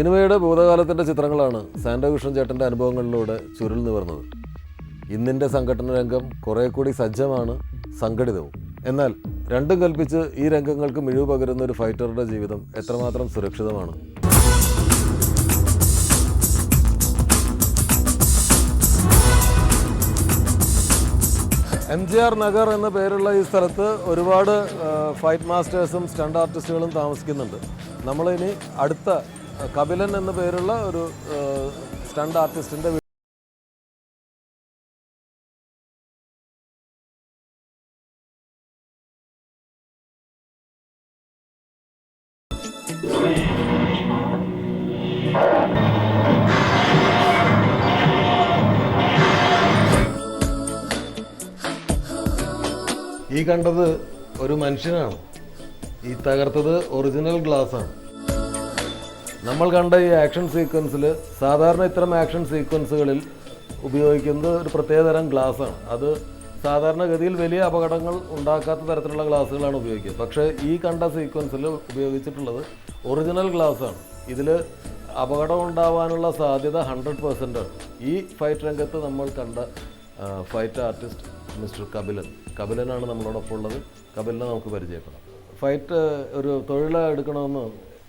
സിനിമയുടെ ഭൂതകാലത്തിന്റെ ചിത്രങ്ങളാണ് സാൻഡോകൃഷ്ണൻ ചേട്ടന്റെ അനുഭവങ്ങളിലൂടെ ചുരുൾ നിവർന്നത്. ഇന്നിന്റെ സംഘടന രംഗം കുറേ കൂടി സജ്ജമാണ് സംഘടിതവും. എന്നാൽ രണ്ടും കൽപ്പിച്ച് ഈ രംഗങ്ങൾക്ക് മിഴിവ് പകരുന്ന ഒരു ഫൈറ്ററുടെ ജീവിതം എത്രമാത്രം സുരക്ഷിതമാണ്? എം ജി ആർ നഗർ എന്ന പേരുള്ള ഈ സ്ഥലത്ത് ഒരുപാട് ഫൈറ്റ് മാസ്റ്റേഴ്സും സ്റ്റണ്ട് ആർട്ടിസ്റ്റുകളും താമസിക്കുന്നുണ്ട്. നമ്മളിനി അടുത്ത കപിലൻ എന്ന പേരുള്ള ഒരു സ്റ്റണ്ട് ആർട്ടിസ്റ്റിന്റെ ഈ കണ്ടത് ഒരു മനുഷ്യനാണ്. ഈ തകർത്തത് ഒറിജിനൽ ഗ്ലാസ് ആണ്. നമ്മൾ കണ്ട ഈ ആക്ഷൻ സീക്വൻസിൽ സാധാരണ ഇത്തരം ആക്ഷൻ സീക്വൻസുകളിൽ ഉപയോഗിക്കുന്നത് ഒരു പ്രത്യേകതരം ഗ്ലാസ്സാണ് അത് സാധാരണഗതിയിൽ വലിയ അപകടങ്ങൾ ഉണ്ടാക്കാത്ത തരത്തിലുള്ള ഗ്ലാസ്സുകളാണ് ഉപയോഗിക്കുക. പക്ഷേ ഈ കണ്ട സീക്വൻസിൽ ഉപയോഗിച്ചിട്ടുള്ളത് ഒറിജിനൽ ഗ്ലാസ്സാണ് ഇതിൽ അപകടം ഉണ്ടാവാനുള്ള സാധ്യത ഹൺഡ്രഡ് പെർസെന്റാണ് ഈ ഫൈറ്റ് രംഗത്ത് നമ്മൾ കണ്ട ഫൈറ്റ് ആർട്ടിസ്റ്റ് മിസ്റ്റർ കപിലൻ. കപിലനാണ് നമ്മളോടൊപ്പം ഉള്ളത്. കപിലിനെ നമുക്ക് പരിചയപ്പെടാം. ഫൈറ്റ് ഒരു തൊഴിലെടുക്കണമെന്ന്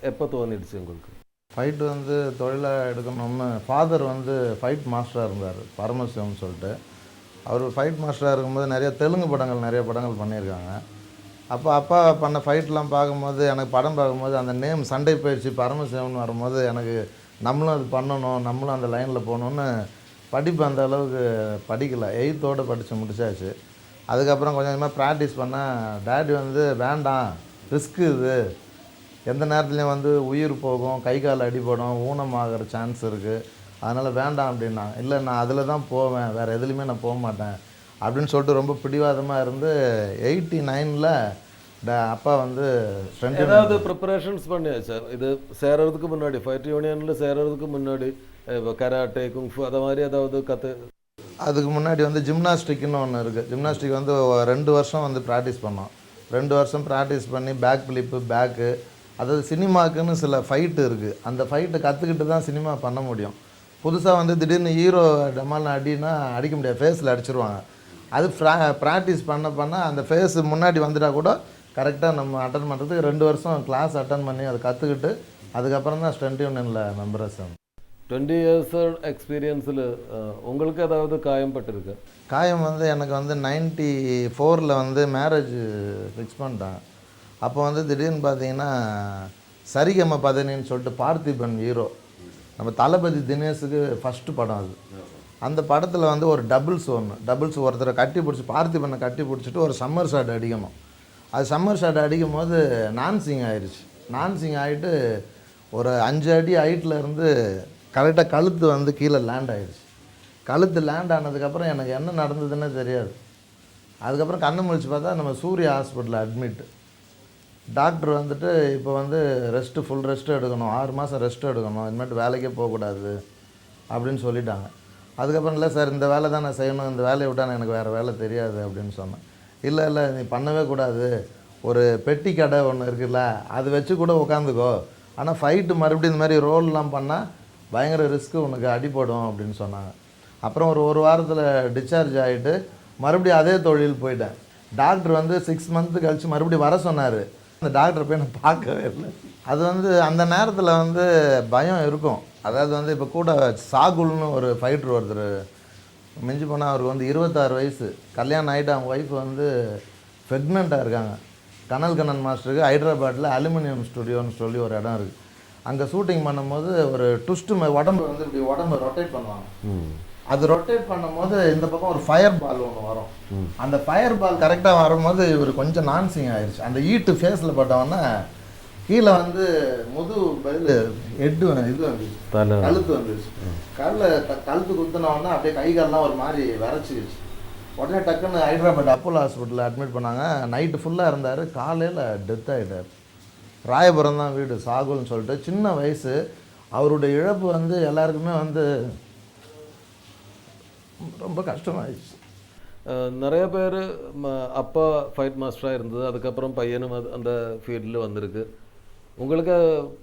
എപ്പോൾ തോന്നിയിടിച്ചു നിങ്ങൾക്ക് ஃபைட் ஃபைட்டு வந்து தொழிலாக எடுக்கணும்னு ஃபாதர் வந்து ஃபைட் மாஸ்டராக இருந்தார் பரமசிவம்னு சொல்லிட்டு. அவர் ஃபைட் மாஸ்டராக இருக்கும்போது நிறைய தெலுங்கு படங்கள் நிறைய படங்கள் பண்ணியிருக்காங்க. அப்போ அப்பா பண்ண ஃபைட்லாம் பார்க்கும்போது எனக்கு படம் பார்க்கும்போது அந்த நேம் சண்டை பயிற்சி பரமசிவம்னு வரும்போது எனக்கு நம்மளும் அது பண்ணணும் நம்மளும் அந்த லைனில் போகணுன்னு படிப்பு அந்த அளவுக்கு படிக்கலை. எயித்தோடு படித்து முடிச்சாச்சு. அதுக்கப்புறம் கொஞ்சம் கொஞ்சமாக ப்ராக்டிஸ் பண்ணால் டேடி வந்து வேண்டாம் ரிஸ்க்கு இது. எந்த நேரத்துலையும் வந்து உயிர் போகும் கை கால் அடிபடும் ஊனமாகிற சான்ஸ் இருக்குது அதனால் வேண்டாம் அப்படின்னாங்க. இல்லை நான் அதில் தான் போவேன். வேறு எதுலேயுமே நான் போக மாட்டேன். அப்படின்னு சொல்லிட்டு ரொம்ப பிடிவாதமாக இருந்து எயிட்டி நைனில் அப்பா வந்து ஏதாவது ப்ரிப்பரேஷன்ஸ் பண்ணியாச்சா இது சேரறதுக்கு முன்னாடி ஃபைட் யூனியனில் சேரறதுக்கு முன்னாடி இப்போ கராட்டே குங்ஃபு அதை மாதிரி ஏதாவது கற்று அதுக்கு முன்னாடி வந்து ஜிம்னாஸ்டிக்னு ஒன்று இருக்குது ஜிம்னாஸ்டிக் வந்து ரெண்டு வருஷம் வந்து ப்ராக்டிஸ் பண்ணோம். ரெண்டு வருஷம் ப்ராக்டிஸ் பண்ணி பேக் ஃபிளிப்பு பேக்கு அதாவது சினிமாக்குன்னு சில ஃபைட்டு இருக்குது அந்த ஃபைட்டை கற்றுக்கிட்டு தான் சினிமா பண்ண முடியும். புதுசாக வந்து திடீர்னு ஹீரோ டமால்னு அடின்னா அடிக்க முடியாது. ஃபேஸில் அடிச்சிருவாங்க. அது ப்ராக்டிஸ் பண்ண பண்ண அந்த ஃபேஸ் முன்னாடி வந்துட்டா கூட கரெக்டாக நம்ம அட்டன் பண்ணுறதுக்கு ரெண்டு வருஷம் கிளாஸ் அட்டன் பண்ணி அதை கற்றுக்கிட்டு அதுக்கப்புறம் தான் ஸ்டென்ட் யூனியனில் மெம்பரஸ் டுவெண்ட்டி இயர்ஸ் எக்ஸ்பீரியன்ஸில் உங்களுக்கு ஏதாவது காயம் பட்டிருக்கு? காயம் வந்து எனக்கு வந்து நைன்ட்டி ஃபோரில் வந்து மேரேஜ் ஃபிக்ஸ் பண்ணிட்டாங்க அப்போ வந்து திடீர்னு பார்த்தீங்கன்னா சரிகம பதனின்னு சொல்லிட்டு பார்த்திபன் ஹீரோ நம்ம தளபதி தினேஷுக்கு ஃபஸ்ட்டு படம் அது. அந்த படத்தில் வந்து ஒரு டபுள்ஸ் ஒன்று டபுள்ஸ் ஒருத்தரை கட்டி பிடிச்சி பார்த்திபனை கட்டி பிடிச்சிட்டு ஒரு சம்மர் ஷாட் அடிக்கணும். அது சம்மர் ஷாட் அடிக்கும் போது நான்சிங் ஆயிடுச்சு நான்சிங் ஆகிட்டு ஒரு அஞ்சு அடி ஹைட்டில் இருந்து கரெக்டாக கழுத்து வந்து கீழே லேண்ட் ஆகிடுச்சு கழுத்து லேண்ட் ஆனதுக்கப்புறம் எனக்கு என்ன நடந்ததுன்னே தெரியாது. அதுக்கப்புறம் கண்ணு முழிச்சு பார்த்தா நம்ம சூரிய ஹாஸ்பிட்டலில் அட்மிட் டாக்டர் வந்துட்டு இப்போ வந்து ரெஸ்ட்டு ஃபுல் ரெஸ்ட்டு எடுக்கணும். ஆறு மாதம் ரெஸ்ட்டு எடுக்கணும். இனிமேட்டு வேலைக்கே போகக்கூடாது அப்படின்னு சொல்லிட்டாங்க. அதுக்கப்புறம் இல்லை சார் இந்த வேலை தான் நான் செய்யணும். இந்த வேலையை விட்டால் எனக்கு வேறு வேலை தெரியாது அப்படின்னு சொன்னேன். இல்லை இல்லை நீ பண்ணவே கூடாது. ஒரு பெட்டி கடை ஒன்று இருக்குல்ல அது வச்சு கூட உட்காந்துக்கோ ஆனால் ஃபைட்டு மறுபடியும் இந்த மாதிரி ரோல்லாம் பண்ணால் பயங்கர ரிஸ்க்கு உனக்கு அடிபடும் அப்படின்னு சொன்னாங்க. அப்புறம் ஒரு ஒரு வாரத்தில் டிஸ்சார்ஜ் ஆகிட்டு மறுபடியும் அதே தொழில் போயிட்டேன். டாக்டர் வந்து சிக்ஸ் மந்த்து கழித்து மறுபடியும் வர சொன்னார். அந்த டாக்டரை போய் நான் பார்க்கவே இல்லை. அது வந்து அந்த நேரத்தில் வந்து பயம் இருக்கும். அதாவது வந்து இப்போ கூட சாகுல்னு ஒரு ஃபைட்ரு ஒருத்தர் மிஞ்சி போனால் அவருக்கு வந்து இருபத்தாறு வயசு. கல்யாணம் ஆகிட்டு அவங்க ஒய்ஃப் வந்து ப்ரெக்னெண்ட்டாக இருக்காங்க. கனல் கண்ணன் மாஸ்டருக்கு ஹைதராபாத்தில் அலுமினியம் ஸ்டுடியோன்னு சொல்லி ஒரு இடம் இருக்குது அங்கே ஷூட்டிங் பண்ணும்போது ஒரு ட்விஸ்ட்டு உடம்பு வந்து இப்படி உடம்பு ரொட்டேட் பண்ணுவாங்க. அது ரொட்டேட் பண்ணும்போது இந்த பக்கம் ஒரு ஃபயர் பால் ஒன்று வரும். அந்த ஃபயர் பால் கரெக்டாக வரும்போது இவர் கொஞ்சம் நான்சிங் ஆயிடுச்சு அந்த ஈட்டு ஃபேஸில் பட்டவொன்னே கீழே வந்து முது பதில் ஹெட்டு இது வந்துச்சு கழுத்து வந்துருச்சு. கல்ல கழுத்து குத்துனவொடனே அப்படியே கை கால்லாம் ஒரு மாதிரி விரைச்சிருச்சு. உடனே டக்குன்னு ஹைதராபாத் அப்போலோ ஹாஸ்பிட்டலில் அட்மிட் பண்ணாங்க. நைட்டு ஃபுல்லாக இருந்தார். காலையில் டெத் ஆகிட்டார் ராயபுரம் தான் வீடு சாகுல்னு சொல்லிட்டு சின்ன வயசு. அவருடைய இழப்பு வந்து எல்லாருக்குமே வந்து ரொம்ப கஷ்டமாயிடுச்சு. நிறைய பேர் அப்பா ஃபைட் மாஸ்டராக இருந்தது அதுக்கப்புறம் பையனும் அது அந்த ஃபீல்டில் வந்திருக்கு. உங்களுக்கு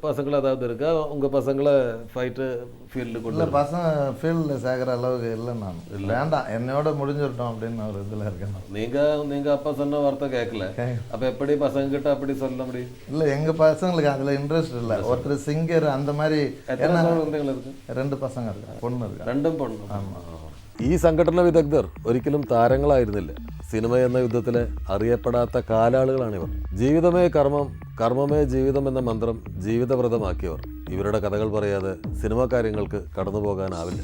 பசங்களை ஏதாவது இருக்கா? உங்கள் பசங்களை ஃபைட்டு ஃபீல்டு கொண்டு பசங்க ஃபீல்டில் சேர்க்குற அளவுக்கு இல்லை நான். வேண்டாம் என்னையோட முடிஞ்சிட்டோம் அப்படின்னு ஒரு இதில் இருக்கேன் நீங்கள் நீங்கள் அப்பா சொன்ன வார்த்தை கேட்கல அப்போ எப்படி பசங்கக்கிட்ட அப்படி சொல்ல முடியும்? இல்லை எங்கள் பசங்களுக்கு அதில் இன்ட்ரெஸ்ட் இல்லை. ஒருத்தர் சிங்கர் அந்த மாதிரி என்ன குழந்தைகள் ரெண்டு பசங்க இருக்கு? பொண்ணு இருக்கு ரெண்டும் பொண்ணு ஆமாம் ഈ സംഘടന വിദഗ്ധർ ഒരിക്കലും താരങ്ങളായിരുന്നില്ല. സിനിമ എന്ന യുദ്ധത്തിലെ അറിയപ്പെടാത്ത കാലാളുകളാണിവർ. ജീവിതമേ കർമ്മം കർമ്മമേ ജീവിതം എന്ന മന്ത്രം ജീവിതവ്രതമാക്കിയവർ. ഇവരുടെ കഥകൾ പറയാതെ സിനിമാ കാര്യങ്ങൾക്ക് കടന്നു പോകാനാവില്ല